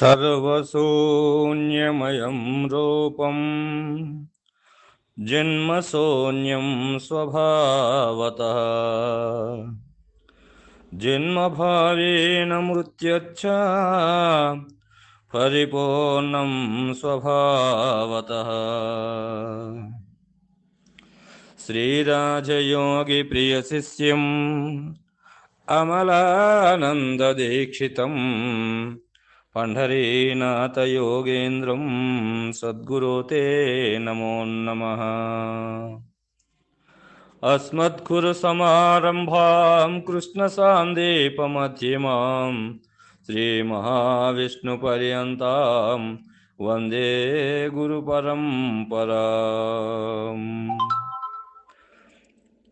सर्वशून्यमयं रूपम् जन्मशून्यं स्वभावतः। जन्मभावेन मृत्युच्च परिपूर्णं स्वभावतः। श्रीराजयोगिप्रियशिष्यम् अमलानन्ददीक्षितम्। పండరీనాథ సద్గురుతే నమో నమ. అస్మద్గురుసమారంభాం కృష్ణసాందీపమ్యమాం శ్రీమహావిష్ణుపర్యంతం వందే గురుపరంపరా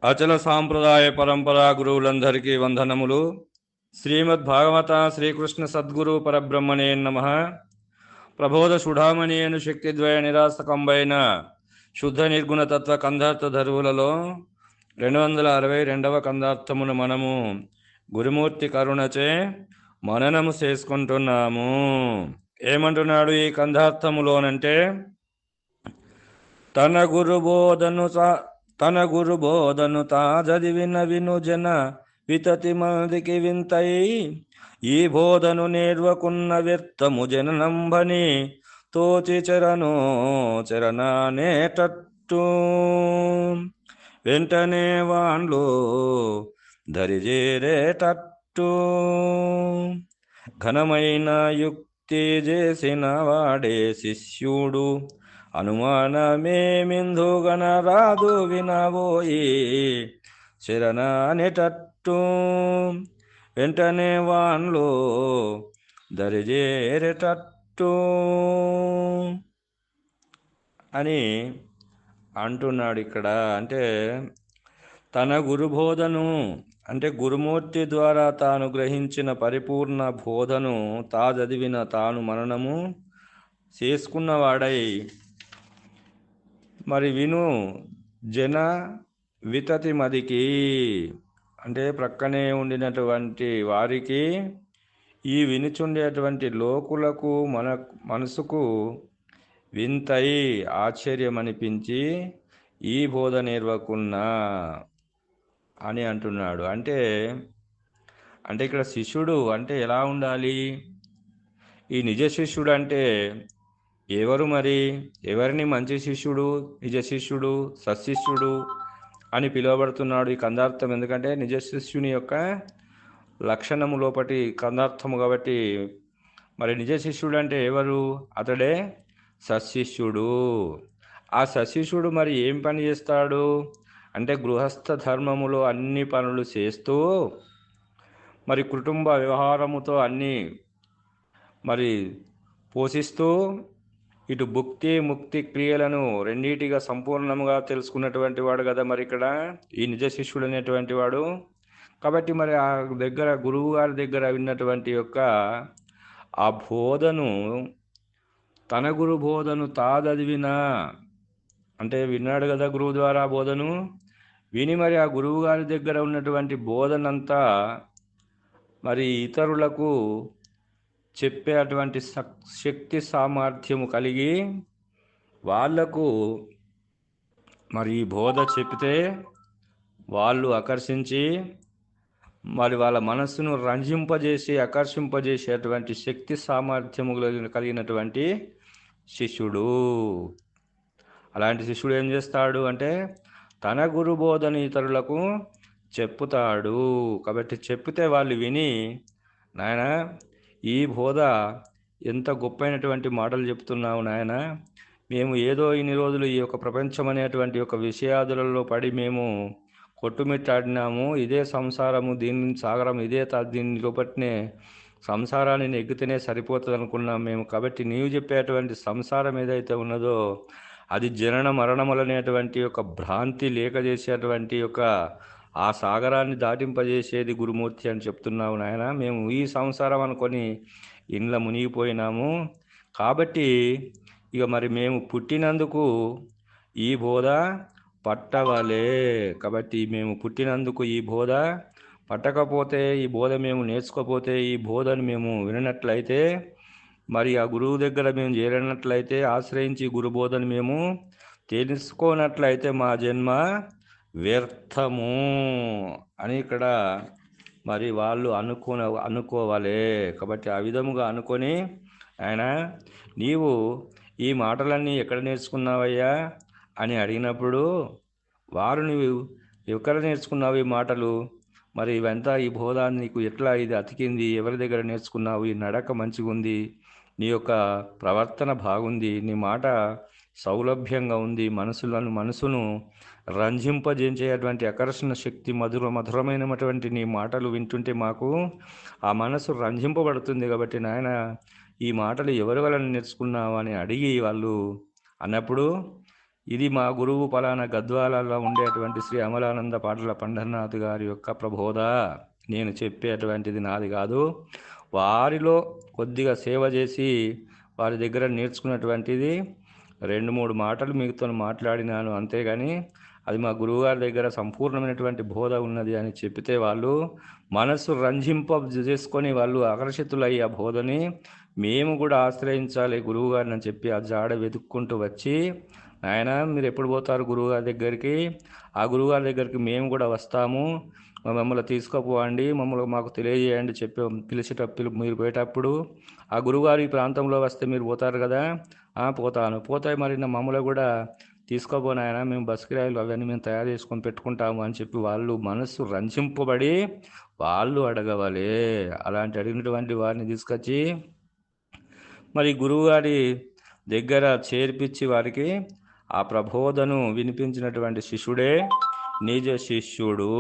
అచల సాంప్రదాయ పరంపరా గురువులందరికీ వందనములు. శ్రీమద్ భాగవత శ్రీకృష్ణ సద్గురు పరబ్రహ్మణే నమ. ప్రబోధ సుఢామణియను శక్తిద్వయ నిరాసకంబైన శుద్ధ నిర్గుణ తత్వ కందార్థ ధరువులలో రెండు వందల అరవై రెండవ కందార్థమును మనము గురుమూర్తి కరుణచే మననము చేసుకుంటున్నాము. ఏమంటున్నాడు ఈ కందార్థములోనంటే తన గురు బోధను తన గురు బోధను తా చదివిన విను జన వితతి మందికి వింతై ఈ బోధను నేర్వకున్న వ్యర్థము జననంబని తోచి చెరను చెరనానేటట్టు. వెంటనే వాన్లు దరిజేరేటట్టు. ఘనమైన యుక్తి చేసిన వాడే శిష్యుడు అనుమానమేమిందుగన రాదు వినబోయి శరణనేటట్టు వెంటనే వాన్లో దరిజేరేటట్టు అని అంటున్నాడు ఇక్కడ. అంటే తన గురుబోధను అంటే గురుమూర్తి ద్వారా తాను గ్రహించిన పరిపూర్ణ బోధను తా చదివిన తాను మననము చేసుకున్నవాడై మరి విను జన వితతి మదికి అంటే ప్రక్కనే ఉండినటువంటి వారికి ఈ వినుచుండేటువంటి లోకులకు మన మనసుకు వింతై ఆశ్చర్యమనిపించి ఈ బోధ నేర్వకున్నా అని అంటున్నాడు. అంటే అంటే ఇక్కడ శిష్యుడు అంటే ఎలా ఉండాలి? ఈ నిజ శిష్యుడు అంటే ఎవరు మరి? ఎవరిని మంచి శిష్యుడు? నిజ శిష్యుడు? సశిష్యుడు? అని పిలువబడుతున్నాడు ఈ కందార్థం. ఎందుకంటే నిజ శిష్యుని యొక్క లక్షణము లోపటి కందార్థము కాబట్టి మరి నిజ శిష్యుడు అంటే ఎవరు? అతడే సశిష్యుడు. ఆ సశిష్యుడు మరి ఏం పని చేస్తాడు? అంటే గృహస్థ ధర్మములో అన్ని పనులు చేస్తూ మరి కుటుంబ వ్యవహారముతో అన్ని మరి పోషిస్తూ ఇటు భుక్తి ముక్తి క్రియలను రెండింటిగా సంపూర్ణంగా తెలుసుకున్నటువంటి వాడు కదా మరి ఇక్కడ ఈ నిజ శిష్యుడు అనేటువంటి వాడు. కాబట్టి మరి ఆ దగ్గర గురువు గారి దగ్గర విన్నటువంటి యొక్క ఆ బోధను తన గురు బోధను తాదదివినా అంటే విన్నాడు కదా గురువు ద్వారా బోధను విని మరి ఆ గురువు గారి దగ్గర ఉన్నటువంటి బోధనంతా మరి ఇతరులకు చెప్పే అటువంటి సక్- శక్తి సామర్థ్యము కలిగి వాళ్ళకు మరి ఈ బోధ చెప్తే వాళ్ళు ఆకర్షించి మరి వాళ్ళ మనస్సును రంజింపజేసి ఆకర్షింపజేసేటువంటి శక్తి సామర్థ్యము కలిగినటువంటి శిష్యుడు. అలాంటి శిష్యుడు ఏం చేస్తాడు అంటే తన గురు బోధన ఇతరులకు చెప్పుతాడు. కాబట్టి చెప్పితే వాళ్ళు విని నాయన ఈ బోధ ఎంత గొప్పైనటువంటి మాటలు చెప్తున్నావు నాయన. మేము ఏదో ఇన్ని రోజులు ఈ యొక్క ప్రపంచం అనేటువంటి ఒక విషయాదులలో పడి మేము కొట్టుమిట్టాడినాము. ఇదే సంసారము దీని సాగరం ఇదే తా- దీని లోపట్నే సంసారాన్ని నెగ్గితేనే సరిపోతుంది అనుకున్నాం మేము. కాబట్టి నీవు చెప్పేటువంటి సంసారం ఏదైతే ఉన్నదో అది జనన మరణములనేటువంటి ఒక భ్రాంతి లేక చేసేటువంటి ఒక ఆ సాగరాన్ని దాటింపజేసేది గురుమూర్తి అని చెప్తున్నావు నాయన. మేము ఈ సంసారం అనుకొని ఇండ్ల మునిగిపోయినాము. కాబట్టి ఇక మరి మేము పుట్టినందుకు ఈ బోధ పట్టవలే. కాబట్టి మేము పుట్టినందుకు ఈ బోధ పట్టకపోతే ఈ బోధ మేము నేర్చుకోపోతే ఈ బోధను మేము వినట్లయితే మరి ఆ గురువు దగ్గర మేము చేరినట్లయితే ఆశ్రయించి గురుబోధను మేము తెలుసుకోనట్లయితే మా జన్మ వ్యర్థము అని ఇక్కడ మరి వాళ్ళు అనుకున అనుకోవాలి. కాబట్టి ఆ విధముగా అనుకొని ఆయన నీవు ఈ మాటలన్నీ ఎక్కడ నేర్చుకున్నావయ్యా అని అడిగినప్పుడు వారు నువ్వు ఎక్కడ నేర్చుకున్నావు ఈ మాటలు? మరి ఇవంతా ఈ బోధ నీకు ఎట్లా ఇది అతికింది? ఎవరి దగ్గర నేర్చుకున్నావు? ఈ నడక మంచిగా ఉంది నీ యొక్క ప్రవర్తన బాగుంది. నీ మాట సౌలభ్యంగా ఉంది. మనసులను మనసును రంజింపజేసేటువంటి ఆకర్షణ శక్తి మధుర మధురమైనటువంటి నీ మాటలు వింటుంటే మాకు ఆ మనసు రంజింపబడుతుంది కాబట్టి నాయన ఈ మాటలు ఎవరి వలన నేర్చుకున్నావు అని అడిగి వాళ్ళు అన్నప్పుడు ఇది మా గురువు పలానా గద్వాలలో ఉండేటువంటి శ్రీ అమలానంద పాటల పండర్నాథ్ గారి యొక్క ప్రబోధ. నేను చెప్పేటువంటిది నాది కాదు. వారిలో కొద్దిగా సేవ చేసి వారి దగ్గర నేర్చుకున్నటువంటిది రెండు మూడు మాటలు మీతో మాట్లాడినాను. అంతేగాని అది మా గురువుగారి దగ్గర సంపూర్ణమైనటువంటి బోధ ఉన్నది అని చెప్పితే వాళ్ళు మనస్సు రంజింప చేసుకొని వాళ్ళు ఆకర్షితులయ్యి ఆ బోధని మేము కూడా ఆశ్రయించాలి గురువుగారిని అని చెప్పి ఆ జాడ వెతుక్కుంటూ వచ్చి నాయన మీరు ఎప్పుడు పోతారు గురువుగారి దగ్గరికి? ఆ గురువుగారి దగ్గరికి మేము కూడా వస్తాము. మమ్మల్ని తీసుకుపోండి మమ్మల్ని మాకు తెలియజేయండి చెప్పి పిలిచేటప్పుడు మీరు పోయేటప్పుడు. ఆ గురుగారు ఈ ప్రాంతంలో వస్తే మీరు పోతారు కదా? పోతాను. పోతాయి మరి నా మమ్మల్ని కూడా తీసుకోబోనాయన మేము బస్కిరాయిలు అవన్నీ మేము తయారు చేసుకొని పెట్టుకుంటాము అని చెప్పి వాళ్ళు మనస్సు రంజింపబడి వాళ్ళు అడగవాలి. అలాంటి అడిగినటువంటి వారిని తీసుకొచ్చి మరి గురువుగారి దగ్గర చేర్పించి వారికి ఆ ప్రబోధను వినిపించినటువంటి శిష్యుడే నిజ శిష్యుడు.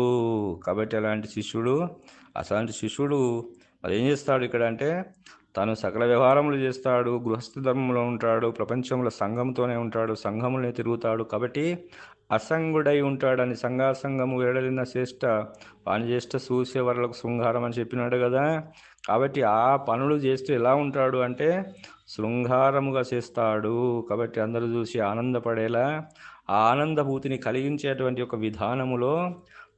కాబట్టి అలాంటి శిష్యుడు? అసలాంటి శిష్యుడు మరి ఏం చేస్తాడు ఇక్కడ అంటే తను సకల వ్యవహారములు చేస్తాడు గృహస్థ ధర్మంలో ఉంటాడు ప్రపంచంలో సంఘంతోనే ఉంటాడు సంఘములనే తిరుగుతాడు. కాబట్టి అసంగుడై ఉంటాడని సంఘాసంగము వేడలిన శ్రేష్ట వాని చేష్ట సూసే శృంగారం అని చెప్పినాడు కదా. కాబట్టి ఆ పనులు చేస్తూ ఎలా ఉంటాడు అంటే శృంగారముగా చేస్తాడు. కాబట్టి అందరూ చూసి ఆనందపడేలా ఆ ఆనందభూతిని కలిగించేటువంటి ఒక విధానములో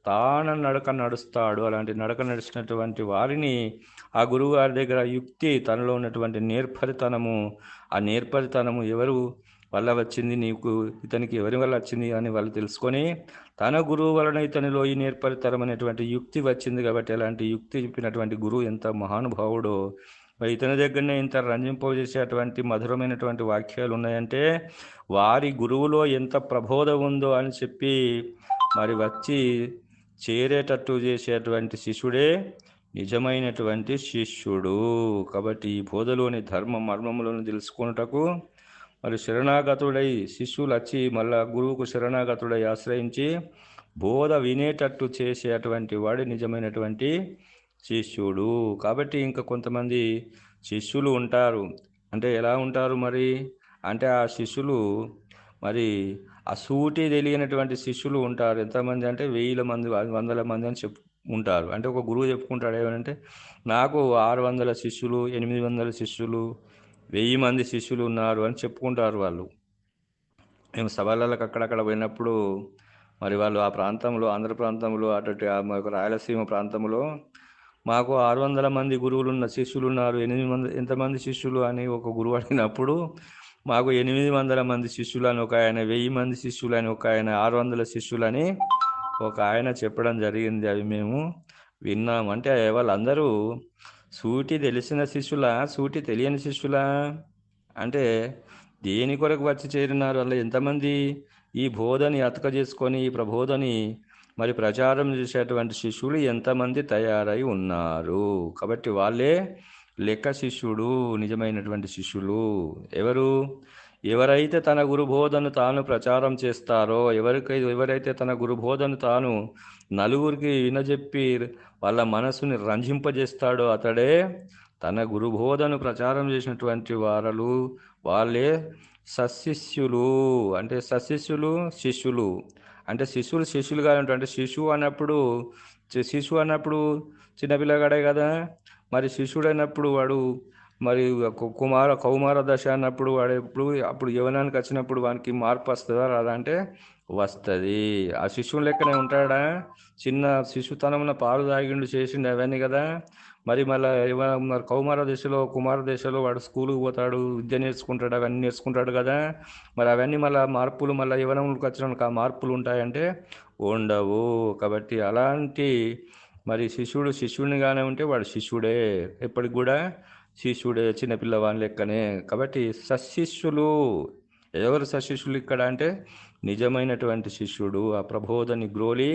తాన నడక నడుస్తాడు. అలాంటి నడక నడిచినటువంటి వారిని ఆ గురువు గారి దగ్గర యుక్తి తనలో ఉన్నటువంటి నేర్పరితనము ఆ నేర్పరితనము ఎవరు వల్ల వచ్చింది నీకు? ఇతనికి ఎవరి వల్ల వచ్చింది అని వాళ్ళు తెలుసుకొని తన గురువు వలన ఇతనిలో ఈ నేర్పరితనం అనేటువంటి యుక్తి వచ్చింది కాబట్టి అలాంటి యుక్తి చెప్పినటువంటి గురువు ఎంత మహానుభావుడో. మరి ఇతని దగ్గరనే ఇంత రంజింపజేసేటువంటి మధురమైనటువంటి వాక్యాలు ఉన్నాయంటే వారి గురువులో ఎంత ప్రబోధం ఉందో అని చెప్పి మరి వచ్చి చేరేటట్టు చేసేటువంటి శిష్యుడే నిజమైనటువంటి శిష్యుడు. కాబట్టి ఈ బోధలోని ధర్మ మర్మములను తెలుసుకున్నటకు మరి శరణాగతుడై శిష్యులు వచ్చి మళ్ళా గురువుకు శరణాగతుడై ఆశ్రయించి బోధ వినేటట్టు చేసేటువంటి వాడు నిజమైనటువంటి శిష్యుడు. కాబట్టి ఇంకా కొంతమంది శిష్యులు ఉంటారు. అంటే ఎలా ఉంటారు మరి? అంటే ఆ శిష్యులు మరి ఆ సూటి తెలియనటువంటి శిష్యులు ఉంటారు. ఎంతమంది అంటే వెయ్యిల మంది వందల మంది అని చెప్పు ఉంటారు. అంటే ఒక గురువు చెప్పుకుంటాడు ఏమంటే నాకు ఆరు వందల శిష్యులు ఎనిమిది వందల శిష్యులు వెయ్యి మంది శిష్యులు ఉన్నారు అని చెప్పుకుంటారు వాళ్ళు. మేము సభలకు అక్కడక్కడ పోయినప్పుడు మరి వాళ్ళు ఆ ప్రాంతంలో ఆంధ్ర ప్రాంతంలో అటు రాయలసీమ ప్రాంతంలో మాకు ఆరు వందల మంది గురువులు ఉన్న శిష్యులు ఉన్నారు. ఎనిమిది మంది ఎంతమంది శిష్యులు అని ఒక గురువు అడిగినప్పుడు మాకు ఎనిమిది వందల మంది శిష్యులని ఒక ఆయన వెయ్యి మంది శిష్యులని ఒక ఆయన ఆరు వందల శిష్యులని ఒక ఆయన చెప్పడం జరిగింది. అవి మేము విన్నాం. అంటే వాళ్ళందరూ సూటి తెలిసిన శిష్యులా సూటి తెలియని శిష్యులా? అంటే దేని కొరకు వచ్చి చేరినారు? అలా ఎంతమంది ఈ బోధని అతక చేసుకొని ఈ ప్రబోధని మరి ప్రచారం చేసేటువంటి శిష్యులు ఎంతమంది తయారై ఉన్నారు? కాబట్టి వాళ్ళే లెక్క శిష్యుడు నిజమైనటువంటి శిష్యులు ఎవరు? ఎవరైతే తన గురుబోధను తాను ప్రచారం చేస్తారో ఎవరికై ఎవరైతే తన గురుబోధను తాను నలుగురికి వినజెప్పి వాళ్ళ మనసుని రంజింపజేస్తాడో అతడే తన గురుబోధను ప్రచారం చేసినటువంటి వారలు వాళ్ళే సశిష్యులు. అంటే సశిష్యులు శిష్యులు. అంటే శిష్యులు శిష్యులుగా ఉంటారు అంటే శిశువు అన్నప్పుడు శిశువు అన్నప్పుడు చిన్నపిల్లగాడే కదా? మరి శిష్యుడైనప్పుడు వాడు మరి కుమార కౌమార దశ అన్నప్పుడు వాడు ఎప్పుడు అప్పుడు యవనానికి వచ్చినప్పుడు వానికి మార్పు వస్తుందా రాదా అంటే వస్తుంది. ఆ శిశువు లెక్కనే ఉంటాడా? చిన్న శిశుతనమున పాలు తాగిండు చేసిండు అవన్నీ కదా. మరి మళ్ళీ మరి కౌమార దశలో కుమార దశలో వాడు స్కూల్కి పోతాడు విద్య నేర్చుకుంటాడు అవన్నీ నేర్చుకుంటాడు కదా. మరి అవన్నీ మళ్ళీ మార్పులు మళ్ళీ యవనంలోకి వచ్చినాక ఆ మార్పులు ఉంటాయంటే ఉండవు. కాబట్టి అలాంటి మరి శిష్యుడు శిష్యునిగానే ఉంటే వాడు శిష్యుడే. ఎప్పటికి కూడా శిష్యుడే చిన్నపిల్లవాని లెక్కనే. కాబట్టి సశిష్యులు ఎవరు సశిష్యులు ఇక్కడ అంటే నిజమైనటువంటి శిష్యుడు ఆ ప్రబోధని గ్రోలి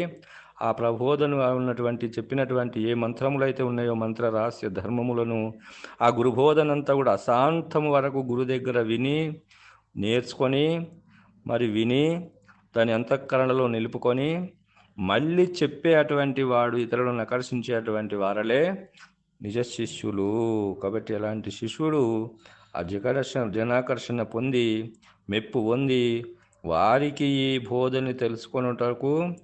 ఆ ప్రబోధను ఉన్నటువంటి చెప్పినటువంటి ఏ మంత్రములు అయితే ఉన్నాయో మంత్ర రహస్య ధర్మములను ఆ గురుబోధనంతా కూడా అశాంతము వరకు గురు దగ్గర విని నేర్చుకొని మరి విని దాని అంతఃకరణలో నిలుపుకొని మళ్ళీ చెప్పే అటువంటి వాడు ఇతరులను ఆకర్షించేటువంటి వారలే నిజ శిష్యులు. కాబట్టి అలాంటి శిష్యుడు ఆ జకర్షణ జనాకర్షణ పొంది మెప్పు పొంది వారికి ఈ బోధని తెలుసుకున్నటకు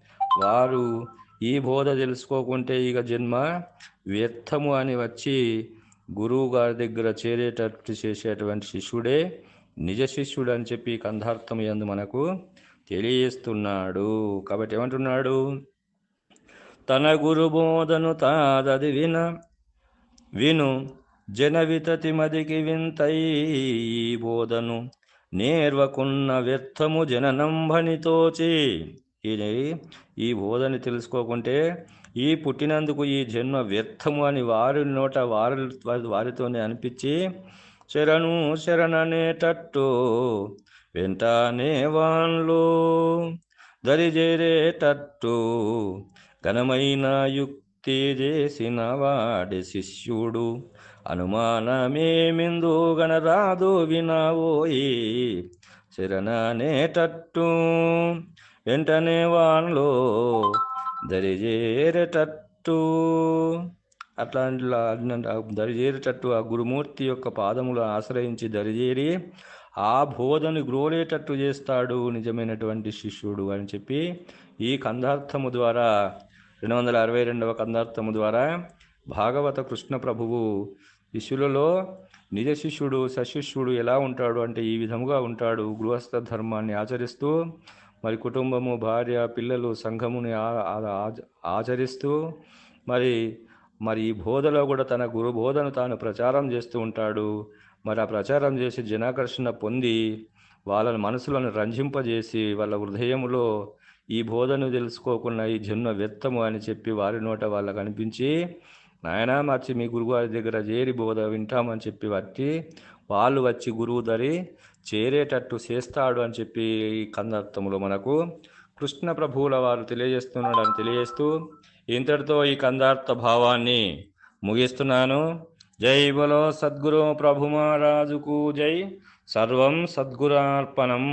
వారు ఈ బోధ తెలుసుకోకుంటే ఇక జన్మ వ్యర్థము అని వచ్చి గురువు గారి దగ్గర చేరేటట్టు చేసేటువంటి శిష్యుడే నిజ శిష్యుడు అని చెప్పి కంధార్థం ఎందు మనకు తెలియస్తున్నాడు. కాబట్టి ఏమంటున్నాడు? తన గురు బోధను తాదది విన విను జన వితతి మదికి వింతై ఈ బోధను నేర్వకున్న వ్యర్థము జననంబనితోచి ఇది ఈ బోధని తెలుసుకోకుంటే ఈ పుట్టినందుకు ఈ జన్మ వ్యర్థము అని వారి నోట వారి వారితోనే అనిపించి శరణు శరణనేటట్టు వెంటనే వాన్లో దరిజేరేటట్టు ఘనమైన యుక్తి చేసిన వాడి శిష్యుడు అనుమానమేమిందు గణరాదు వినవోయి శరణనేటట్టు వెంటనే వాన్లో దరిజేరేటట్టు అట్లాంటి దరిజేరేటట్టు ఆ గురుమూర్తి యొక్క పాదములు ఆశ్రయించి దరిజేరి ఆ బోధను గ్రోలేటట్టు చేస్తాడు నిజమైనటువంటి శిష్యుడు అని చెప్పి ఈ కందార్థము ద్వారా రెండు వందల అరవై రెండవ కందార్థము ద్వారా భాగవత కృష్ణ ప్రభువు శిష్యులలో నిజ శిష్యుడు సశిష్యుడు ఎలా ఉంటాడు అంటే ఈ విధముగా ఉంటాడు. గృహస్థ ధర్మాన్ని ఆచరిస్తూ మరి కుటుంబము భార్య పిల్లలు సంఘముని ఆచరిస్తూ మరి మరి ఈ బోధలో కూడా తన గురు బోధను తాను ప్రచారం చేస్తూ ఉంటాడు. మరి ఆ ప్రచారం చేసి జనాకర్షణ పొంది వాళ్ళ మనసులను రంజింపజేసి వాళ్ళ హృదయములో ఈ బోధను తెలుసుకోకుండా ఈ జన్మ వ్యర్థము అని చెప్పి వారి నోట వాళ్ళకు అనిపించి నాయన మార్చి మీ గురుగారి దగ్గర చేరి బోధ వింటామని చెప్పి వచ్చి వాళ్ళు వచ్చి గురువు దరి చేరేటట్టు చేస్తాడు అని చెప్పి ఈ కందార్థములో మనకు కృష్ణ ప్రభువుల వారు తెలియజేస్తున్నాడు అని తెలియజేస్తూ ఇంతటితో ఈ కందార్థ భావాన్ని ముగిస్తున్నాను. జై బలో సద్గురు ప్రభు మహారాజుకు జై. సర్వం సద్గురార్పణం.